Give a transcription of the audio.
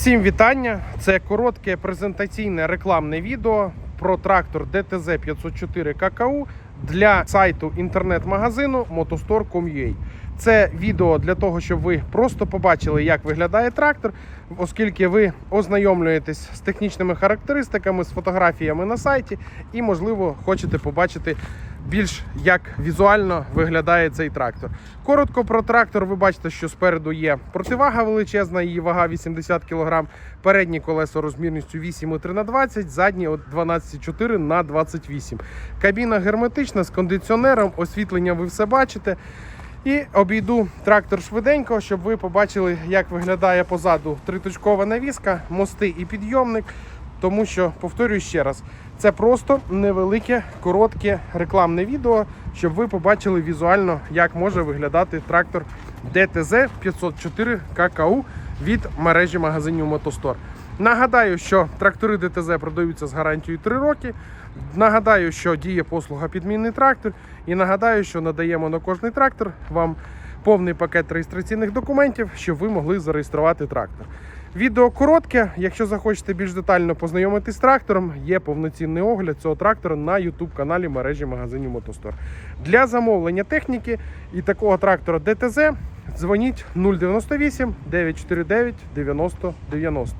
Всім вітання! Це коротке презентаційне рекламне відео про трактор DTZ 504 ККУ для сайту інтернет-магазину motostore.com.ua. Це відео для того, щоб ви просто побачили, як виглядає трактор, оскільки ви ознайомлюєтесь з технічними характеристиками, з фотографіями на сайті, і, можливо, хочете побачити більш як візуально виглядає цей трактор. Коротко про трактор. Ви бачите, що спереду є противага величезна, її вага 80 кг, передні колеса розмірністю 8,3 на 20, задні 12,4 на 28. Кабіна герметична з кондиціонером, освітлення ви все бачите. І обійду трактор швиденько, щоб ви побачили, як виглядає позаду триточкова навіска, мости і підйомник. Тому що, повторюю ще раз, це просто невелике, коротке рекламне відео, щоб ви побачили візуально, як може виглядати трактор DTZ 504 ККУ від мережі магазинів Мотостор. Нагадаю, що трактори ДТЗ продаються з гарантією 3 роки. Нагадаю, що діє послуга підмінний трактор. І нагадаю, що надаємо на кожний трактор вам повний пакет реєстраційних документів, щоб ви могли зареєструвати трактор. Відео коротке. Якщо захочете більш детально познайомитись з трактором, є повноцінний огляд цього трактора на YouTube каналі мережі магазинів Мотостор. Для замовлення техніки і такого трактора ДТЗ дзвоніть 098 949 90 90.